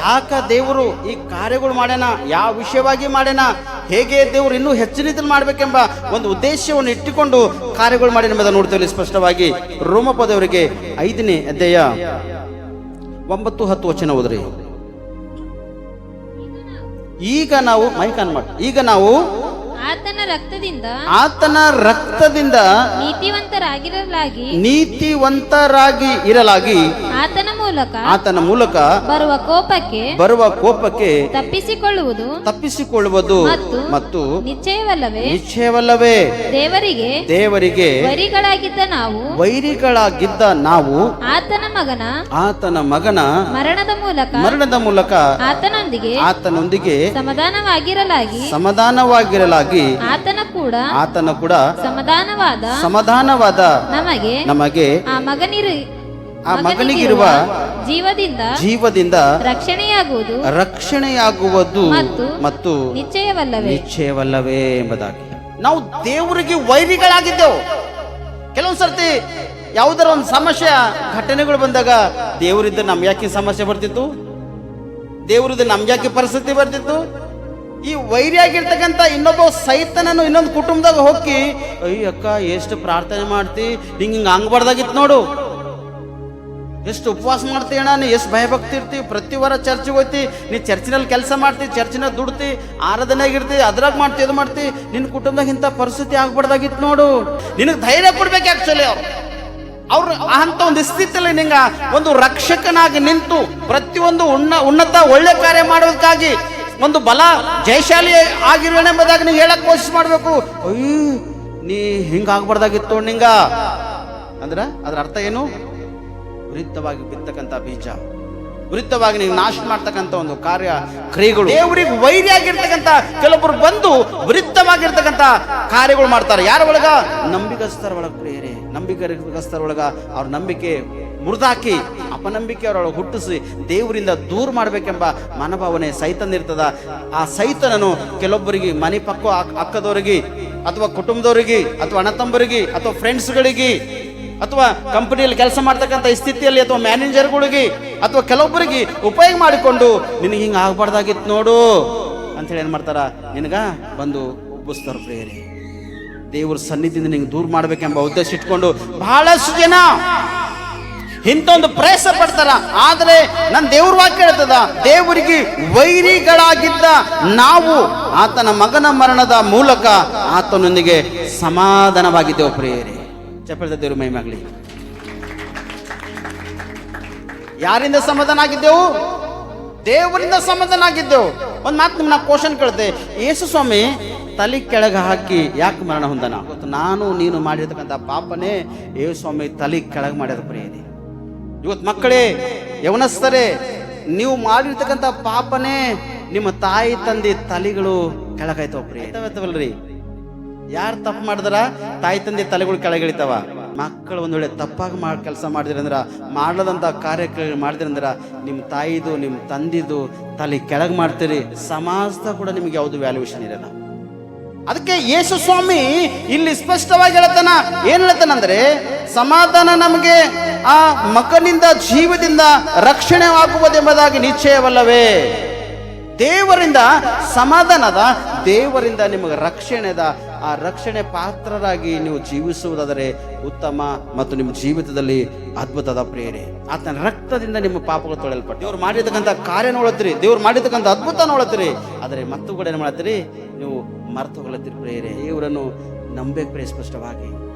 ಯಾಕ ದೇವರು ಈ ಕಾರ್ಯಗಳು ಮಾಡ್ಯಾನ? ಯಾವ ವಿಷಯವಾಗಿ ಮಾಡ್ಯಾನ? ಹೇಗೆ ದೇವರು ಇನ್ನೂ ಹೆಚ್ಚಿನ ಮಾಡ್ಬೇಕೆಂಬ ಒಂದು ಉದ್ದೇಶವನ್ನು ಇಟ್ಟುಕೊಂಡು ಕಾರ್ಯಗಳು ಮಾಡ್ಯಾನ ಎಂಬುದನ್ನು ನೋಡ್ತೇವೆ ಸ್ಪಷ್ಟವಾಗಿ. ರೋಮಪದವರಿಗೆ ಐದನೇ ಅಧ್ಯಾಯ ಒಂಬತ್ತು ಹತ್ತು ವಚನ ಹೋದ್ರಿ ಈಗ ನಾವು ಮೈಕಾನ್ ಮಾಡಿ ಈಗ ನಾವು ಆತನ ರಕ್ತದಿಂದ ಆತನ ರಕ್ತದಿಂದ ನೀತಿವಂತರಾಗಿರಲಾಗಿ ನೀತಿವಂತರಾಗಿ ಇರಲಾಗಿ ಆತನ ಮೂಲಕ ಆತನ ಮೂಲಕ ಬರುವ ಕೋಪಕ್ಕೆ ಬರುವ ಕೋಪಕ್ಕೆ ತಪ್ಪಿಸಿಕೊಳ್ಳುವುದು ತಪ್ಪಿಸಿಕೊಳ್ಳುವುದು ಮತ್ತು ನಿಶ್ಚಯವಲ್ಲವೇ? ನಿಶ್ಚಯವಲ್ಲವೇ? ದೇವರಿಗೆ ದೇವರಿಗೆ ವೈರಿಗಳಾಗಿದ್ದ ನಾವು ವೈರಿಗಳಾಗಿದ್ದ ನಾವು ಆತನ ಮಗನ ಆತನ ಮಗನ ಮರಣದ ಮೂಲಕ ಮರಣದ ಮೂಲಕ ಆತನೊಂದಿಗೆ ಆತನೊಂದಿಗೆ ಸಮಾಧಾನವಾಗಿರಲಾಗಿ ಸಮಾಧಾನವಾಗಿರಲಾಗಿ ಆತನ ಕೂಡ ಆತನ ಕೂಡ ಸಮಾಧಾನವಾದ ಸಮಾಧಾನವಾದ ನಮಗೆ ನಮಗೆ ಆ ಮಗನಿರು ಆ ಮಗನಿಗಿರುವ ಜೀವದಿಂದ ಜೀವದಿಂದ ರಕ್ಷಣೆಯಾಗುವುದು ರಕ್ಷಣೆಯಾಗುವುದು ಮತ್ತು ನಿಶ್ಚಯವಲ್ಲವೇ? ನಿಶ್ಚಯವಲ್ಲವೇ ಎಂಬುದಾಗಿ. ನಾವು ದೇವರಿಗೆ ವೈರಿಗಳಾಗಿದ್ದೆವು. ಕೆಲವೊಂದು ಸರ್ತಿ ಯಾವುದರ ಒಂದು ಸಮಸ್ಯೆ ಘಟನೆಗಳು ಬಂದಾಗ ದೇವರಿಂದ ನಮ್ಗೆ ಯಾಕೆ ಸಮಸ್ಯೆ ಬರ್ತಿತ್ತು? ದೇವರಿಂದ ನಮ್ಗೆ ಯಾಕೆ ಪರಿಸ್ಥಿತಿ ಬರ್ತಿತ್ತು? ಈ ವೈರಿಯಾಗಿರ್ತಕ್ಕಂಥ ಇನ್ನೊಬ್ಬ ಸೈತನನ್ನು ಇನ್ನೊಂದು ಕುಟುಂಬದಾಗ ಹೋಗಿ ಅಯ್ಯ ಅಕ್ಕ ಎಷ್ಟು ಪ್ರಾರ್ಥನೆ ಮಾಡ್ತಿ? ಹಿಂಗೆ ಹಿಂಗೆ ಬರ್ದಾಗಿತ್ತು ನೋಡು. ಎಷ್ಟು ಉಪವಾಸ ಮಾಡ್ತಿ ಅಣ್ಣ? ನೀ ಎಷ್ಟು ಭಯಭಕ್ತಿ ಇರ್ತೀವಿ ಪ್ರತಿ ವಾರ ಚರ್ಚಿಗೆ ಹೋಗ್ತಿ, ನೀ ಚರ್ಚಿನಲ್ಲಿ ಕೆಲಸ ಮಾಡ್ತಿ, ಚರ್ಚಿನ ದುಡ್ತಿ ಆರಾಧನೆಯಾಗಿರ್ತಿ ಅದ್ರಾಗ ಮಾಡ್ತಿ, ಇದು ಮಾಡ್ತಿ. ನಿನ್ನ ಕುಟುಂಬದಾಗ ಇಂಥ ಪರಿಸ್ಥಿತಿ ಆಗ್ಬಾರ್ದಾಗಿತ್ತು ನೋಡು. ನಿನಗೆ ಧೈರ್ಯ ಕೊಡ್ಬೇಕು ಆ್ಯಕ್ಚುಲಿ ಅವ್ರು. ಅವ್ರು ಅಂತ ಒಂದು ಸ್ಥಿತಿಯಲ್ಲಿ ನಿಂಗ ಒಂದು ರಕ್ಷಕನಾಗಿ ನಿಂತು ಪ್ರತಿಯೊಂದು ಉನ್ನ ಉನ್ನತ, ಒಳ್ಳೆ ಕಾರ್ಯ ಮಾಡೋದಕ್ಕಾಗಿ ಒಂದು ಬಲ ಜಯಶಾಲಿ ಆಗಿರೋಣೆಂಬುದಾಗಿ ನೀವು ಹೇಳಕ್ ಕೋಶಿಸ್ ಮಾಡಬೇಕು. ಅಯ್ಯ, ನೀ ಹಿಂಗಾಗ್ಬಾರ್ದಾಗಿತ್ತು ನಿಂಗ. ಅಂದ್ರ ಅದ್ರ ಅರ್ಥ ಏನು? ವಿರುದ್ಧವಾಗಿ ಬಿತ್ತಕ್ಕಂಥ ಬೀಜ. ವೃತ್ತವಾಗಿ ನೀವು ನಾಶ ಮಾಡ್ತಕ್ಕಂಥ ಒಂದು ಕಾರ್ಯ, ಕ್ರಿಯೆಗಳು. ದೇವರಿಗೆ ವೈರಿಯಾಗಿರ್ತಕ್ಕಂಥ ಕೆಲವೊಬ್ರು ಬಂದು ವೃತ್ತವಾಗಿರ್ತಕ್ಕಂಥ ಕಾರ್ಯಗಳು ಮಾಡ್ತಾರೆ. ಯಾರ ಒಳಗ? ನಂಬಿಕಸ್ಥರ ಒಳಗ ಪ್ರಿಯರೇ. ನಂಬಿಕಸ್ಥರ ಒಳಗ ಅವ್ರ ನಂಬಿಕೆ ಮುರಿದಾಕಿ, ಅಪನಂಬಿಕೆ ಅವರೊಳಗೆ ಹುಟ್ಟಿಸಿ, ದೇವರಿಂದ ದೂರ ಮಾಡಬೇಕೆಂಬ ಮನೋಭಾವನೆ ಸೈತನಿರ್ತದ ಆ ಸೈತನನು ಕೆಲವೊಬ್ಬರಿಗೆ ಮನೆ ಪಕ್ಕ ಅಕ್- ಅಕ್ಕದವರಿಗೆ, ಅಥವಾ ಕುಟುಂಬದವರಿಗೆ, ಅಥವಾ ಅಣ್ಣತಂಬರಿಗೆ ಅಥವಾ ಫ್ರೆಂಡ್ಸ್ಗಳಿಗೆ ಅಥವಾ ಕಂಪನಿಯಲ್ಲಿ ಕೆಲಸ ಮಾಡ್ತಕ್ಕಂಥ ಸ್ಥಿತಿಯಲ್ಲಿ ಅಥವಾ ಮ್ಯಾನೇಜರ್ಗಳಿಗೆ ಅಥವಾ ಕೆಲವೊಬ್ಬರಿಗೆ ಉಪಯೋಗ ಮಾಡಿಕೊಂಡು ನಿನಗೆ ಹಿಂಗೆ ಆಗಬಾರ್ದಾಗಿತ್ತು ನೋಡು. ಅಂತೇಳಿ ಏನು ಮಾಡ್ತಾರ? ನಿನಗ ಬಂದು ಒಬ್ಬಿಸ್ತಾರ ಪ್ರೇರಿ ದೇವ್ರ ಸನ್ನಿಧಿಯಿಂದ ನಿಂಗೆ ದೂರ ಮಾಡಬೇಕೆಂಬ ಉದ್ದೇಶ ಇಟ್ಕೊಂಡು ಬಹಳಷ್ಟು ಜನ ಇಂಥೊಂದು ಪ್ರಯಾಸ ಪಡ್ತಾರ. ಆದರೆ ನನ್ನ ದೇವ್ರ ವಾಕ್ಯ ಹೇಳ್ತದ, ದೇವರಿಗೆ ವೈರಿಗಳಾಗಿದ್ದ ನಾವು ಆತನ ಮಗನ ಮರಣದ ಮೂಲಕ ಆತನೊಂದಿಗೆ ಸಮಾಧಾನವಾಗಿದ್ದೆವು ಪ್ರಿಯರೇ. ಚಪ್ಪಳದ ದೇವರು ಮಹಿಮಾಗ್ಲಿ ಯಾರಿಂದ ಸಮಾಧಾನ ಆಗಿದ್ದೆವು ದೇವರಿಂದ ಸಮಾಧಾನ ಆಗಿದ್ದೆವು ಒಂದು ಮಾತು ನಿಮ್ನ ಕ್ವಶನ್ ಕೇಳ್ತೆ. ಯೇಸು ಸ್ವಾಮಿ ತಲೆ ಕೆಳಗೆ ಹಾಕಿ ಯಾಕೆ ಮರಣ ಹೊಂದನ? ಗೊತ್ತು, ನಾನು ನೀನು ಮಾಡಿರ್ತಕ್ಕಂಥ ಪಾಪನೇ ಯೇಸು ಸ್ವಾಮಿ ತಲೆ ಕೆಳಗೆ ಮಾಡಿದ ಪ್ರೀತಿ ಇವತ್ತು ಮಕ್ಕಳೇ, ಯವನಸ್ಥರೇ, ನೀವು ಮಾಡಿರ್ತಕ್ಕಂಥ ಪಾಪನೇ ನಿಮ್ಮ ತಾಯಿ ತಂದೆ ತಲೆಗಳು ಕೆಳಗಾಯ್ತವ ಪ್ರಿಯ ಯಾರು ತಪ್ಪು ಮಾಡಿದ್ರ ತಾಯಿ ತಂದೆ ತಲೆಗಳು ಕೆಳಗಿಳಿತಾವ. ಮಕ್ಕಳು ಒಂದು ವೇಳೆ ತಪ್ಪಾಗಿ ಮಾಡಿ ಕೆಲಸ ಮಾಡಿದ್ರಂದ್ರ ಮಾಡ್ಲದಂಥ ಕಾರ್ಯ ಮಾಡಿದ್ರಂದ್ರ ನಿಮ್ಮ ತಾಯಿದು ನಿಮ್ಮ ತಂದಿದು ತಲೆ ಕೆಳಗೆ ಮಾಡ್ತೀರಿ. ಸಮಾಜದ ಕೂಡ ನಿಮ್ಗೆ ಯಾವುದು ವ್ಯಾಲ್ಯೂಷನ್ ಇರಲ್ಲ. ಅದಕ್ಕೆ ಯೇಸು ಸ್ವಾಮಿ ಇಲ್ಲಿ ಸ್ಪಷ್ಟವಾಗಿ ಹೇಳ್ತಾನ. ಏನ್ ಹೇಳ್ತಾನಂದ್ರೆ ಸಮಾಧಾನ ನಮಗೆ ಆ ಮಗನಿಂದ ಜೀವದಿಂದ ರಕ್ಷಣೆ ಆಗುವುದೆಂಬುದಾಗಿ ನಿಶ್ಚಯವಲ್ಲವೇ. ದೇವರಿಂದ ಸಮಾಧಾನದ ದೇವರಿಂದ ನಿಮಗೆ ರಕ್ಷಣೆದ, ಆ ರಕ್ಷಣೆ ಪಾತ್ರರಾಗಿ ನೀವು ಜೀವಿಸುವುದಾದರೆ ಉತ್ತಮ ಮತ್ತು ನಿಮ್ಮ ಜೀವಿತದಲ್ಲಿ ಅದ್ಭುತದ ಪ್ರೇರೆ ಆತನ ರಕ್ತದಿಂದ ನಿಮ್ಮ ಪಾಪಗಳು ತೊಳೆಯಲ್ಪಟ್ಟು. ದೇವ್ರು ಮಾಡಿರ್ತಕ್ಕಂಥ ಕಾರ್ಯ ನೋಡತ್ತೀರಿ. ದೇವ್ರು ಮಾಡಿರ್ತಕ್ಕಂಥ ಅದ್ಭುತ ನೋಡತ್ತೀರಿ. ಆದರೆ ಮತ್ತು ಕೂಡ ಏನು ಮಾಡತ್ತೀರಿ ನೀವು ಮರೆತು ಹೋಗ್ಲತ್ತೀರಿ ಪ್ರೇರೆ ದೇವರನ್ನು ನಂಬೇಕು ಪ್ರೇ ಸ್ಪಷ್ಟವಾಗಿ.